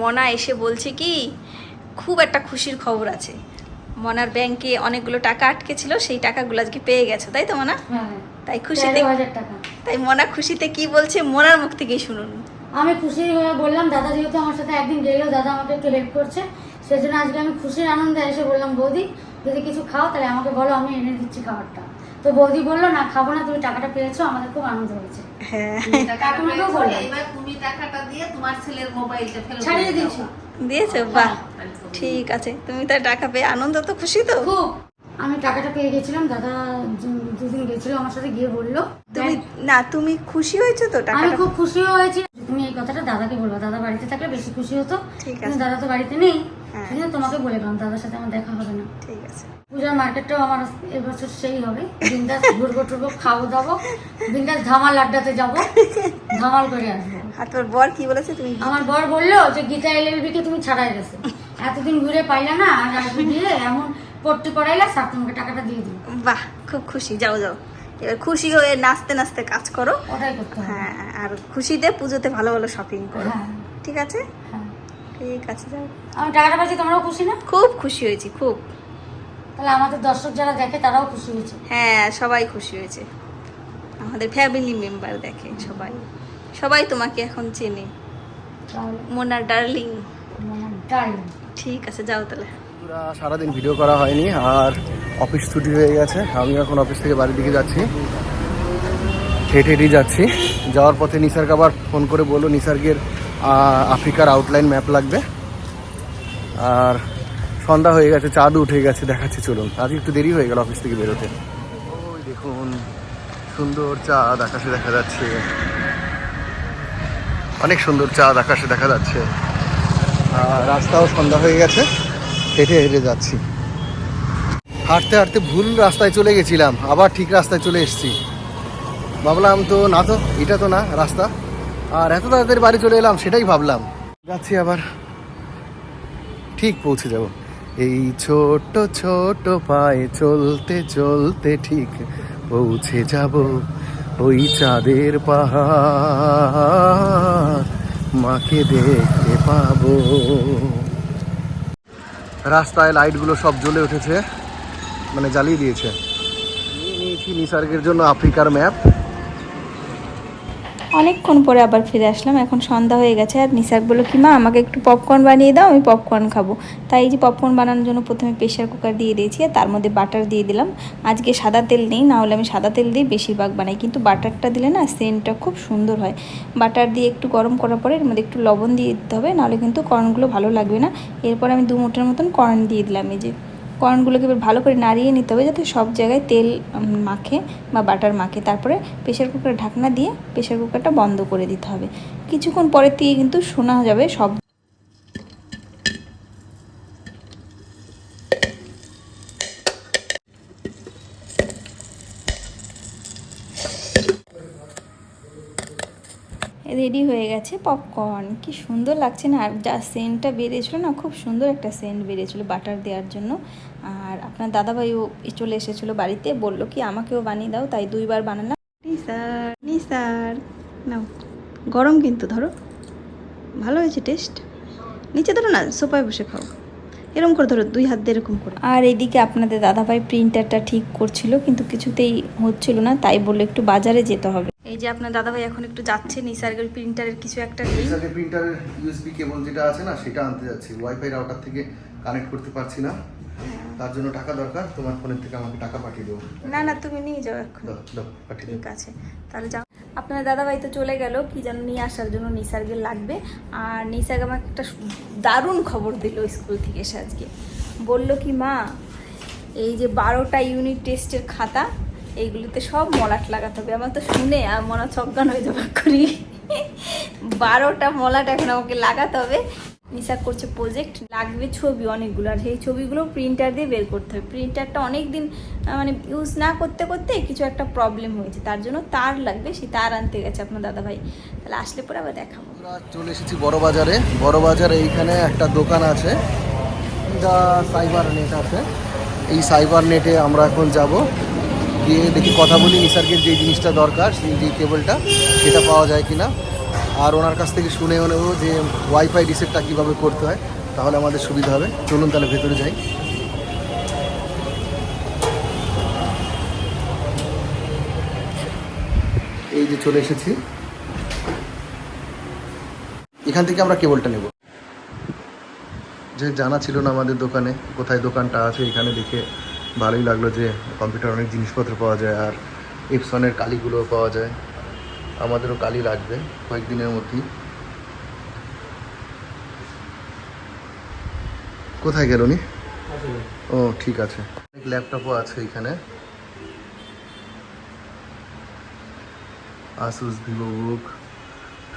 মনা এসে বলছে কি খুব একটা খুশির খবর আছে। মনার ব্যাংকে অনেকগুলো টাকা আটকে ছিল সেই টাকাগুলো আজকে পেয়ে গেছো তাই তো মনা? হ্যাঁ তাই খুশিতে তাই মনা খুশিতে কি বলছে মনার মুখ থেকেই শুনুন। আমি খুশি হয়ে বললাম দাদা যেহেতু আমার সাথে একদিন গেলেও দাদা আমাকে একটু হেল্প করছে সেজন্য আজকে আমি খুশির আনন্দে এসে বললাম বৌদি যদি কিছু খাও তাহলে আমাকে বলো আমি এনে দিচ্ছি খাবারটা। তো বৌদি বলল না খাব না তুমি টাকাটা পেয়েছ আমাদের খুব আনন্দ হয়েছে। হ্যাঁ। কাকিমাকেও বললাম। এবার তুমি টাকাটা দিয়ে তোমার ছেলের মোবাইলটা ফেরত ছাড়িয়ে দিয়ে দিয়েছ। বাহ। ঠিক আছে। তুমি তার টাকা পেয়ে আনন্দ তো খুশি তো? খুব। আমি টাকাটা পেয়ে গেছিলাম দাদা দুদিন গেছিল আমার সাথে গিয়ে বলল। তুমি না তুমি খুশি হয়েছো তো আমি খুব খুশি হয়েছি। তুমি এই কথাটা দাদাকে বলব। দাদা বাড়িতে থাকলে বেশি খুশি হতো। ঠিক আছে। দাদা তো বাড়িতে নেই। হ্যাঁ। তোমাকে বলে গেলাম দাদার সাথে আমার দেখা হবে না। ঠিক আছে। পূজার মার্কেটটাও আমার এবছর সেই হবে। বিন্দাস ঘুরবো টুরবো খাব দাবো বিন্দাস ধামাল আড্ডাতে যাব ধামাল করে আসব। আর তোর বর কি বলেছে তুমি? আমার বর বলল যে গীতা এলএলবি কে তুমি ছাড়াই গেছো। এতদিন ঘুরে পাইলে না আর আসবে দিয়ে এমন পট্টি পড়াইলে স্যার তোমাকে টাকাটা দিয়ে দিই বাহ খুব খুশি। যাও যাও। এবার খুশি হয়ে নাচতে নাচতে কাজ করো। ওটাই করতে হ্যাঁ আর খুশিতে পুজোতে ভালো ভালো শপিং করো। হ্যাঁ। ঠিক আছে? ঠিক আছে যাও। আমি টাকাটা পাচ্ছি তোমরাও খুশি না? খুব খুশি হয়েছি খুব। তাহলে আমাদের দর্শক যারা দেখে তারাও খুশি হয়েছে। হ্যাঁ সবাই খুশি হয়েছে। আমাদের ফ্যামিলি মেম্বার দেখে সবাই। সবাই তোমাকে এখন চেনে। তাহলে। মোনার ডার্লিং। মানে ঠিক আছে যাও তাহলে। পুরা সারাদিন ভিডিও করা হয়নি আর অফিস ছুটি হয়ে গেছে। আমি এখন অফিস থেকে বাড়ির দিকে যাচ্ছি। হেঁটে হেঁটেই যাচ্ছি। যাওয়ার পথে নিসারকে আবার ফোন করে বলল নিসার্গের আফ্রিকার আউটলাইন ম্যাপ লাগবে। আর সন্ধ্যা হয়ে গেছে, চাঁদ উঠে গেছে, দেখাচ্ছি, চলুন। আজ একটু দেরি হয়ে গেল অফিস থেকে বেরোতে। ওই দেখুন, সুন্দর চাঁদ আকাশে দেখা যাচ্ছে। অনেক সুন্দর চাঁদ আকাশে দেখা যাচ্ছে। আর রাস্তাও সন্ধ্যা হয়ে গেছে, হেঁটে হেঁটে যাচ্ছি। হাঁটতে হাঁটতে ভুল রাস্তায় চলে গেছিলাম, আবার ঠিক রাস্তায় চলে এসেছি। ভাবলাম তো না তো, এটা তো না, রাস্তা। আর এত তাড়াতাড়ি বাড়ি চলে এলাম, সেটাই ভাবলাম। যাচ্ছি আবার। ঠিক পৌঁছে যাব। এই ছোট ছোট পায়ে চলতে চলতে ঠিক পৌঁছে যাব। ওই চাঁদের পাহাড় মাকে দেখতে পাবো। রাস্তায় লাইটগুলো সব জ্বলে উঠেছে মানে জ্বালিয়ে দিয়েছে। নিয়েছি নিসার্গের জন্য আফ্রিকার ম্যাপ। অনেকক্ষণ পরে আবার ফিরে আসলাম। এখন সন্ধ্যা হয়ে গেছে আর নিসার বলল, কি মা, আমাকে একটু পপকর্ন বানিয়ে দাও, আমি পপকর্ন খাব। তাই এই যে পপকর্ন বানানোর জন্য প্রথমে প্রেশার কুকার দিয়ে দিয়েছি আর তার মধ্যে বাটার দিয়ে দিলাম। আজকে সাদা তেল নেই, না হলে আমি সাদা তেল দিয়ে বেশিরভাগ বানাই। কিন্তু বাটারটা দিলে না সেন্টটা খুব সুন্দর হয়। বাটার দিয়ে একটু গরম করার পরে এর মধ্যে একটু লবণ দিয়ে দিতে হবে, নাহলে কিন্তু কর্নগুলো ভালো লাগবে না। এরপর আমি দু মুঠের মতন কর্ন দিয়ে দিলাম এই যে। কর্নগুলোকে এবার ভালো করে নাড়িয়ে নিতে হবে যাতে সব জায়গায় তেল মাখে বা বাটার মাখে। তারপরে প্রেশার কুকারে ঢাকনা দিয়ে প্রেশার কুকারটা বন্ধ করে দিতে হবে। কিছুক্ষণ পরে দিয়ে কিন্তু শোনা যাবে সব রেডি হয়ে গেছে পপকর্ন। কি সুন্দর লাগছে না? আর যা সেন্টটা বেরিয়েছিল না, খুব সুন্দর একটা সেন্ট বেরিয়েছিল বাটার দেওয়ার জন্য। আপনার দাদাভাইও চলে এসেছিল বাড়িতে বলল কি আমাকেও বানিয়ে দাও তাই দুইবার বানালাম। নিসার নিসার নাও গরম কিন্তু ধরো। ভালো হয়েছে টেস্ট নিচে ধরো না সোফায় বসে খাও। এরকম করে ধরো দুই হাত দিয়ে এরকম করে। আর এদিকে আপনাদের দাদাভাই প্রিন্টারটা ঠিক করছিল কিন্তু কিছুতেই হচ্ছিল না তাই বলল একটু বাজারে যেতে হবে। এই যে আপনার দাদাভাই এখন একটু যাচ্ছে নিসার্গের প্রিন্টারের কিছু একটা নিসার্গের প্রিন্টারের ইউএসবি কেবল যেটা আছে না সেটা আনতে যাচ্ছি। ওয়াইফাই রাউটার থেকে কানেক্ট করতে পারছি না। তার জন্য টাকা দরকার তোমার ফোনের থেকে আমাকে টাকা পাঠিয়ে দেবো না না তুমি নিয়ে যাও এখন। ঠিক আছে তাহলে যাও। আপনার দাদাভাই তো চলে গেল কি যেন নিয়ে আসার জন্য নিসার্গে লাগবে। আর নিসার্গ আমাকে একটা দারুণ খবর দিল স্কুল থেকে এসে আজকে। বলল কি মা এই যে বারোটা ইউনিট টেস্টের খাতা এইগুলোতে সব মলাট লাগাতে হবে। আমার তো শুনে আর মনে চজ্ঞান হয়ে যাবে করি বারোটা মলাট এখন আমাকে লাগাতে হবে। নিসা করছে প্রজেক্ট লাগবে ছবি অনেকগুলো। আর সেই ছবিগুলো প্রিন্টার দিয়ে বের করতে হবে। প্রিন্টারটা অনেক দিন মানে ইউজ না করতে করতে কিছু একটা প্রবলেম হয়েছে। তার জন্য তার লাগবে, সেই তার আনতে গেছে আপনার দাদাভাই। তাহলে আসলে পরে আবার দেখাবো। চলে এসেছি বড় বাজারে বড় বাজারে এইখানে একটা দোকান আছে। যা সাইবার নেট আছে। এই সাইবার নেটে আমরা এখন যাব। গিয়ে দেখি কথা বলি নিসার্গের যে জিনিসটা দরকার, সেই যে কেবলটা সেটা পাওয়া যায় কিনা। আর ওনার কাছ থেকে শুনেও নেব যে ওয়াইফাই রিসেটটা কীভাবে করতে হয়, তাহলে আমাদের সুবিধা হবে। চলুন তাহলে ভেতরে যাই। এই যে চলে এসেছি। এখান থেকে আমরা কেবলটা নেব। যে জানা ছিল না আমাদের দোকানে, কোথায় দোকানটা আছে, এখানে দেখে ভালোই লাগল যে কম্পিউটার অনেক জিনিসপত্র পাওয়া যায়, আর এপসনের কালিগুলোও পাওয়া যায়। আমাদেরও কালি লাগবে কয়েকদিনের মধ্যেই। কোথায় গেল নি ও, ঠিক আছে। অনেক ল্যাপটপও আছে এখানে। আসুস ভিভো বুক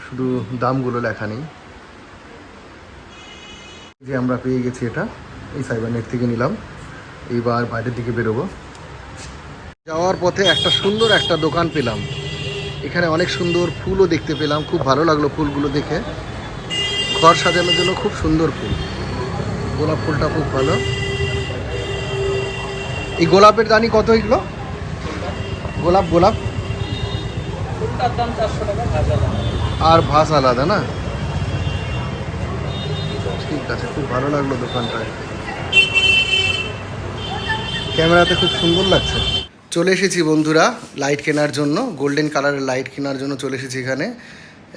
শুধু দামগুলো লেখা নেই। যে আমরা পেয়ে গেছি এটা, এই সাইবার নেট থেকে নিলাম। এইবার বাইরের দিকে বেরোবো। যাওয়ার পথে একটা সুন্দর একটা দোকান পেলাম। এখানে অনেক সুন্দর ফুলও দেখতে পেলাম। খুব ভালো লাগল ফুলগুলো দেখে। ঘর সাজানোর জন্য খুব সুন্দর ফুল। গোলাপ ফুলটা খুব ভালো। এই গোলাপের দানি কত এগুলো? গোলাপ গোলাপ। আর ভাস আলাদা না? ঠিক আছে, খুব ভালো লাগল দোকানটায়। ক্যামেরাতে খুব সুন্দর লাগছে। চলে এসেছি বন্ধুরা লাইট কেনার জন্য গোল্ডেন কালারের লাইট কেনার জন্য চলে এসেছি এখানে।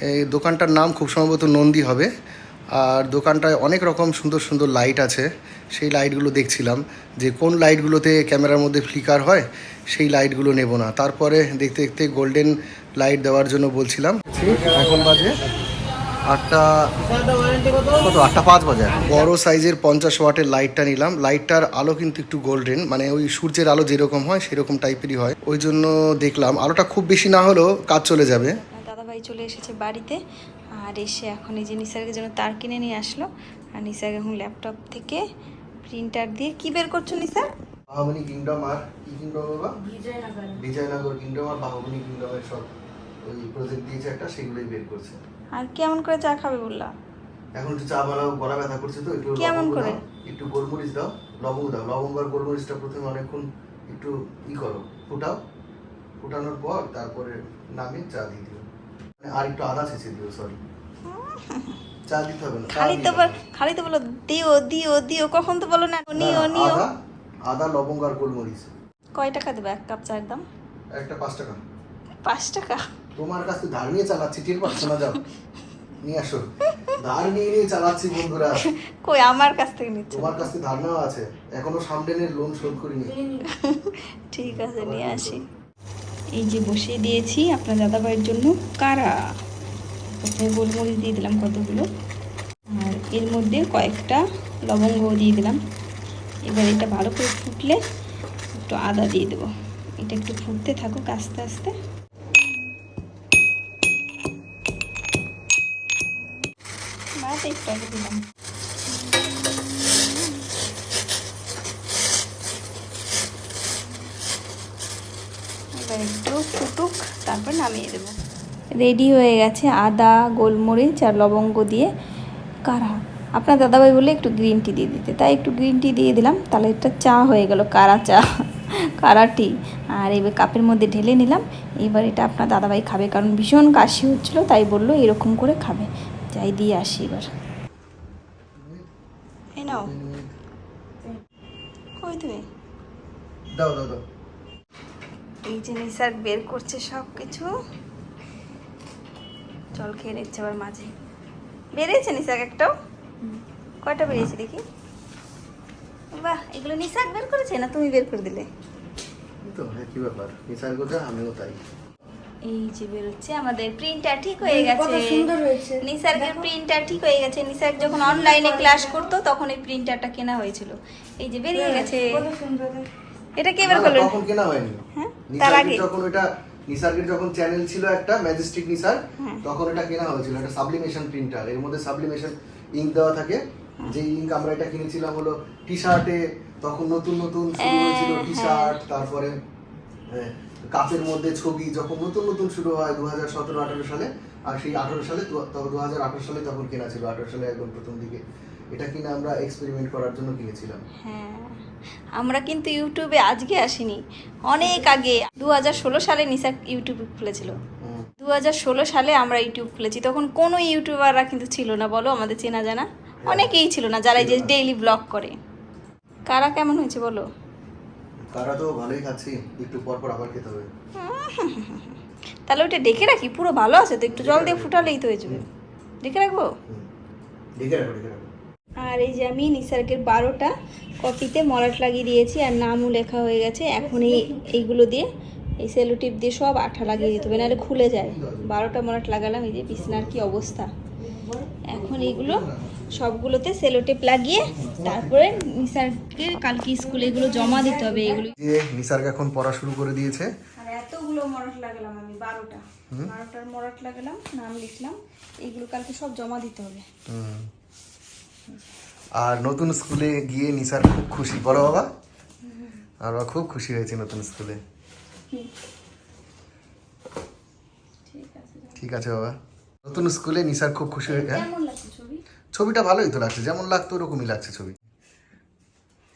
এই দোকানটার নাম খুব সম্ভবত নন্দী হবে। আর দোকানটায় অনেক রকম সুন্দর সুন্দর লাইট আছে। সেই লাইটগুলো দেখছিলাম যে কোন লাইটগুলোতে ক্যামেরার মধ্যে ফ্লিকার হয়, সেই লাইটগুলো নেব না। তারপরে দেখতে দেখতে গোল্ডেন লাইট দেওয়ার জন্য বলছিলাম। এখন বাজে আটটা কত? আটটা পাঁচ বাজে। বড় সাইজের পঞ্চাশ ওয়াটের লাইটটা নিলাম। লাইটটার আলো কিন্তু একটু গোল্ডেন মানে ওই সূর্যের আলো যেরকম হয় সেরকম টাইপেরই হয়। ওই জন্য দেখলাম আলোটা খুব বেশি না হলেও কাজ চলে যাবে। দাদাভাই চলে এসেছে বাড়িতে আর এসে এখন এই যে নিসার্গের জন্য তার কিনে নিয়ে আসলো। আর নিসার্গ এখন ল্যাপটপ থেকে প্রিন্টার দিয়ে কি বের করছ নিসার? বাহুবলী কিংডম আর কি কিংডম বাবা? বিজয়নগর। বিজয়নগর কিংডম আর বাহুবলী কিংডমের সব ওই প্রজেক্ট দিয়েছে একটা সেগুলোই বের করছে। আর কেমন করে চা খাবে বললা? এখন একটু চা বানাও গলা ব্যথা করছে তো একটু কেমন করে? একটু গোলমরিচ দাও লবঙ্গ দাও। লবঙ্গ আর গোলমরিচটা প্রথমে অনেকক্ষণ একটু ই করো ফুটাও। ফুটানোর পর তারপরে নামিয়ে চা দিয়ে দিও। মানে আর একটু আদা ছেঁচে দিও সরি চা দিতে হবে না খালি তো। খালি তো বলো দিও দিও দিও কখন তো বলো না নিও নিও। আদা আদা লবঙ্গ আর গোলমরিচ। কয় টাকা দেবে? এক কাপ চায়ের দাম? একটা পাঁচ টাকা। পাঁচ টাকা? তোমার কাছে ধার নিয়ে চালাচ্ছি টের পাচ্ছ না যাও? নিয়ে আসো। ধার নিয়ে নিয়ে চালাচ্ছি বন্ধুরা। কই আমার কাছ থেকে নিচ্ছ? তোমার কাছে ধার নেওয়া আছে। এখনও সামডেনের লোন শোধ করিনি। ঠিক আছে নিয়ে আসি। এই যে বসিয়ে দিয়েছি আপনার দাদাভাইয়ের জন্য। কারা? প্রথমে গোলমরিচ দিয়ে দিলাম কতগুলো। আর এর মধ্যে কয়েকটা লবঙ্গ দিয়ে দিলাম। এবার এটা ভালো করে ফুটলে একটু আদা দিয়ে দেবো। এটা একটু ফুটতে থাকুক আস্তে আস্তে। একটু দিলাম তারপর নামিয়ে দেবো। রেডি হয়ে গেছে আদা, গোলমরিচ আর লবঙ্গ দিয়ে কারা। আপনার দাদাভাই বলে একটু গ্রিন টি দিয়ে দিতে। তাই একটু গ্রিন টি দিয়ে দিলাম। তাহলে এটা চা হয়ে গেল, কারা চা, কারা টি আর এবার কাপের মধ্যে ঢেলে নিলাম। এবার এটা আপনার দাদাভাই খাবে, কারণ ভীষণ কাশি হচ্ছিল, তাই বলল এরকম করে খাবে। যাই দিয়ে আসি এবার। এই নাও। কই তুমি? দাও দাও দাও। এই যে নিসার বের করছে সব কিছু জল খেয়ে নিচ্ছে আবার মাঝে। বেরিয়েছে নিসাক একটাও? কয়টা বেরিয়েছে দেখি? বাহ এগুলো নিসাক বের করেছে না তুমি বের করে দিলে? তো একই ব্যাপার। নিসার আমিও তাই। এই যে বেরোচ্ছে আমাদের প্রিন্টার ঠিক হয়ে গেছে। সুন্দর নিসার্গের প্রিন্টার ঠিক হয়ে গেছে। নিসার্গ যখন অনলাইনে ক্লাস করতো তখন এই প্রিন্টারটা কেনা হয়েছিল। এই যে বেরিয়ে গেছে। এটা কে বের করল? তখন কেনা হয়নি। হ্যাঁ? তার আগে। যখন ওটা নিসার্গের যখন চ্যানেল ছিল একটা ম্যাজেস্টিক নিসার হ্যাঁ। তখন এটা কেনা হয়েছিল এটা সাবলিমেশন প্রিন্টার এর মধ্যে সাবলিমেশন ইঙ্ক দেওয়া থাকে। যে ইঙ্ক আমরা এটা কিনেছিলাম হলো টি শার্টে তখন নতুন নতুন শুরু হয়েছিল হ্যাঁ, টি শার্ট তারপরে হ্যাঁ, কাপের মধ্যে ছবি যখন নতুন নতুন শুরু হয় দু হাজার সতেরো আঠারো সালে আর সেই আঠারো সালে দু হাজার আঠারো সালে তখন কেনা ছিল আঠারো সালে একদম প্রথম দিকে। এটা কিনে আমরা এক্সপেরিমেন্ট করার জন্য কিনেছিলাম। হ্যাঁ আমরা কিন্তু ইউটিউবে আজকে আসিনি। অনেক আগে দু হাজার ষোলো সালে নিসা ইউটিউব খুলেছিল। দু হাজার ষোলো সালে আমরা ইউটিউব খুলেছি। তখন কোনো ইউটিউবাররা কিন্তু ছিল না বলো আমাদের চেনা জানা? অনেকেই ছিল না যারা এই যে ডেইলি ব্লগ করে। কারা কেমন হয়েছে বলো? তারা তো ভালোই খাচ্ছি একটু পর পর আবার খেতে হবে। তাহলে ওটা ডেকে রাখি পুরো ভালো আছে তো একটু জল দিয়ে ফুটালেই তো হয়ে যাবে। ডেকে রাখব? ডেকে রাখো ডেকে রাখো আর এই যে আমি নিসার্গের বারোটা কপিতে মলাট লাগিয়ে দিয়েছি আর নামও লেখা হয়ে গেছে এখন এই এইগুলো দিয়ে এই সেলো টিপ দিয়ে সব আঠা লাগিয়ে দিতে হবে নাহলে খুলে যায়। বারোটা মলাট লাগালাম এই যে বিছনার কি অবস্থা? এখন এইগুলো সবগুলোতে সেলোটেপ লাগিয়ে তারপরে নিসার্গকে কালকে স্কুলে এগুলো জমা দিতে হবে এগুলো। যে নিসার্গ এখন পড়া শুরু করে দিয়েছে। আর এতগুলো মরাট লাগালাম আমি বারোটা। বারোটার মরাট লাগালাম নাম লিখলাম এগুলো কালকে সব জমা দিতে হবে। আর নতুন স্কুলে গিয়ে নিসার খুব খুশি। বলো বাবা। আর বাবা খুব খুশি হয়েছে নতুন স্কুলে। ঠিক আছে ঠিক আছে বাবা। নতুন স্কুলে নিসার খুব খুশি হয়ে হ্যাঁ? ছবি? ছবিটা ভালোই তো লাগছে যেমন লাগতো ওরকমই লাগছে ছবি।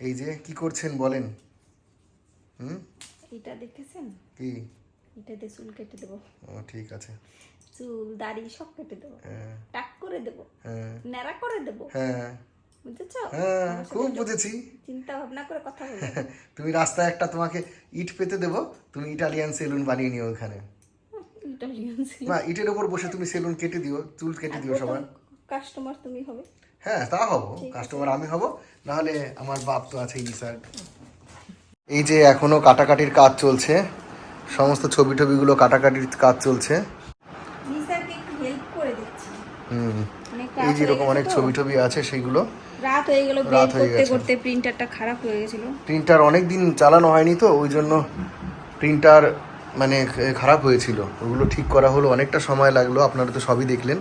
এই যে কি করছেন বলেন? হুম? এটা দেখেছেন? কি? এটাতে চুল কেটে দেবো। ও ঠিক আছে। চুল দাড়ি সব কেটে দেবো। হ্যাঁ। টাক করে দেবো। হ্যাঁ। ন্যাড়া করে দেবো। হ্যাঁ। বুঝেছ? হ্যাঁ খুব বুঝেছি। চিন্তা ভাবনা করে কথা বলব তুমি রাস্তায় একটা তোমাকে ইট পেতে দেবো তুমি ইটালিয়ান সেলুন বানিয়ে নিও ওখানে। ইটালিয়ান ছিল। না ইটের ওপর বসে তুমি সেলুন কেটে দিও চুল কেটে দিও সবার। কাস্টমার তুমি হবে। হ্যাঁ তা হব কাস্টমার আমি হব নাহলে আমার বাপ তো আছেই নিসার এই যে এখনও কাটাকাটির কাজ চলছে সমস্ত ছবি টবিগুলো কাটাকাটির কাজ চলছে। হুম এই যে এরকম অনেক ছবি টবি আছে সেইগুলো রাত হয়ে গেল রাত হয়ে করতে গেছে। করতে প্রিন্টারটা খারাপ হয়ে গেছিল। প্রিন্টার অনেক দিন চালানো হয়নি তো ওই জন্য প্রিন্টার মানে খারাপ হয়েছিল। ওগুলো ঠিক করা হলো অনেকটা সময় লাগল আপনারা তো সবই দেখলেন।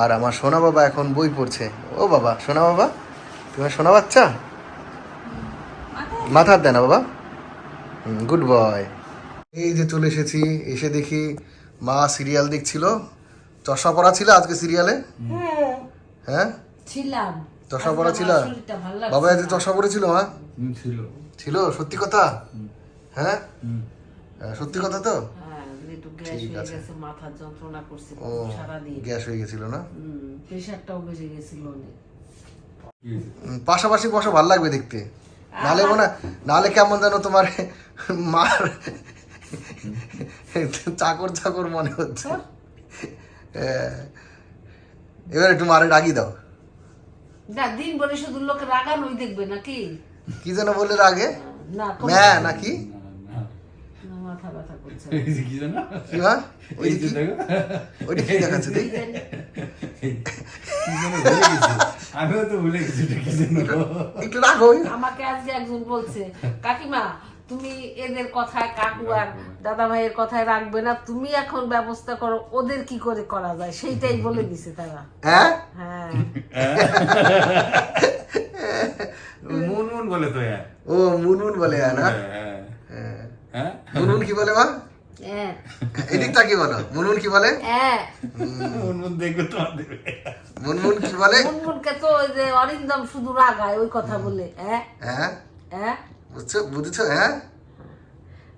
আর আমার সোনা বাবা এখন বই পড়ছে। ও বাবা সোনা বাবা? তোমার সোনা বাচ্চা? মাথার দেয় না বাবা গুড বয় এই যে চলে এসেছি এসে দেখি মা সিরিয়াল দেখছিল। চশমা পড়া ছিল আজকে সিরিয়ালে? হ্যাঁ। ছিলাম। চশমা পড়া ছিল? বাবা আজকে চশমা পড়েছিল মা? হুম, ছিল। ছিল? সত্যি কথা? হ্যাঁ, সত্যি কথা তো? হ্যাঁ একটু গ্যাস হয়ে গেছে মাথার যন্ত্রণা করছে ও সারাদিন। গ্যাস হয়ে গেছিল না? প্রেশারটাও বেড়ে গেছিল অনেক। কি হয়েছে? উম, পাশাপাশি বসো ভালো লাগবে দেখতে। নালে মনে নালে কেমন যেন তোমার মার চাকর চাকর মনে হচ্ছে। এবার একটু মারে ডাকি দাও। না দিন বলে শুধু লোকে রাগানোই দেখবে নাকি? কি যেন বললে রাগে? না নাকি? না, মাথা ব্যথা করছে। এই যে কি জানো? কি মা ওই যে যে দেখো। ওইটা কি দেখাচ্ছে দেখ। কি যেন ভুলে গেছি। আমিও তো ভুলে গেছি কি যেন। একটু রাখো আমাকে আজকে একজন বলছে কাকিমা তুমি এদের কথায় কাকু আর দাদা ভাইয়ের কথায় রাখবে না। তুমি এখন ব্যবস্থা করো ওদের কি করে করা যায়? সেইটাই বলে দিছে তারা। হ্যাঁ? হ্যাঁ। মুন মুন বলে তো হ্যাঁ। ও মুনমুন বলে হ্যাঁ না? হ্যাঁ। মুনমুন কি বলে মা এদিক কি বলো? মুনমুন কি বলে? হ্যাঁ মুন মুন দেখবে তো মুনমুন কি বলে? মুনমুনকে তো ওই যে অরিন্দম শুধু রাগায় ওই কথা বলে হ্যাঁ? হ্যাঁ? হ্যাঁ? বুঝছ? বুঝেছ? হ্যাঁ?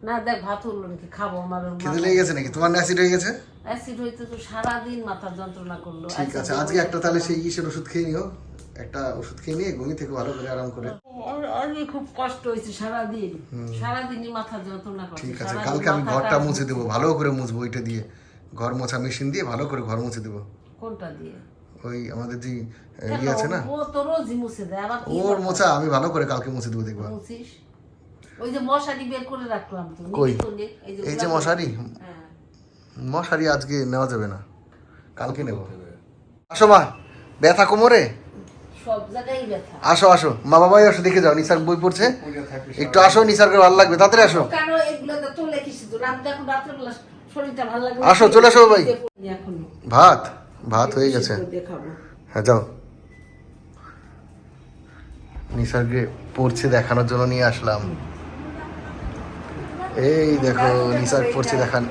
না দেখ ভাত উঠল নাকি খাব আমার খিদে লেগে গেছে নাকি? তোমার অ্যাসিড হয়ে গেছে? অ্যাসিড হইতে তো সারাদিন যন্ত্রণা করল। ঠিক আছে আজকে একটা তাহলে সেই ইসের ওষুধ খেয়ে নিও। একটা ওষুধ খেয়ে নিয়ে ঘুমিয়ে থেকে ভালো করে আরাম করে। খুব কষ্ট হয়েছে সারাদিন। সারাদিনই মাথার যন্ত্রণা করছে। ঠিক আছে কালকে আমি ঘরটা মুছে দেবো ভালো করে মুছবো ওইটা দিয়ে। ঘর মোছা মেশিন দিয়ে ভালো করে ঘর মুছে দেবো। কোনটা দিয়ে? ওই আমাদের যে ইয়ে আছে না? ও তো রোজই মুছে দেয় আবার ওর মোছা আমি ভালো করে কালকে মুছে দেবো দেখবা। মুছিস? ওই যে মশারি বের করে রাখলাম তো কই? এই যে মশারি? হ্যাঁ। মশারি আজকে নেওয়া যাবে না কালকে নেব। আসো মা ব্যথা কোমরে? সব জায়গায় ব্যথা। আসো আসো। মা বাবাই আসো দেখে যাও নিসার বই পড়ছে। একটু আসো নিসারকে ভালো লাগবে। তাড়াতাড়ি আসো। কেন এগুলো তো তোলে কিছু তো? রাত দেখো রাত্রেবেলা শরীরটা ভালো লাগবে আসো, চলে আসো। এখন ভাত ভাত হয়ে গেছে। হ্যাঁ যাও। নিসর্গে পড়ছে দেখানোর জন্য নিয়ে আসলাম। এই দেখো নিসার পড়ছে দেখান।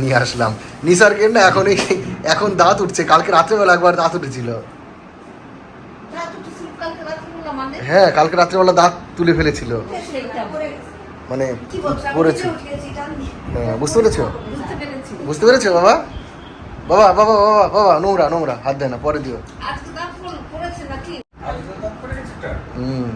নিয়ে আসলাম। নিসার কেন না এখন এখন দাঁত উঠছে। কালকে রাত্রেবেলা একবার দাঁত উঠেছিল। রাত কালকে রাত্রেবেলা মানে? হ্যাঁ কালকে রাত্রেবেলা দাঁত তুলে ফেলেছিল। মানে পড়েছে। হ্যাঁ বুঝতে পেরেছ? বুঝতে পেরেছি। বাবা? বাবা বাবা বাবা বাবা নোংরা নোংরা হাত দেয় না পরে দিও। আজকে দাঁত পড়েছে নাকি? আজকে তো দাঁত পড়ে গেছে একটা। হুম।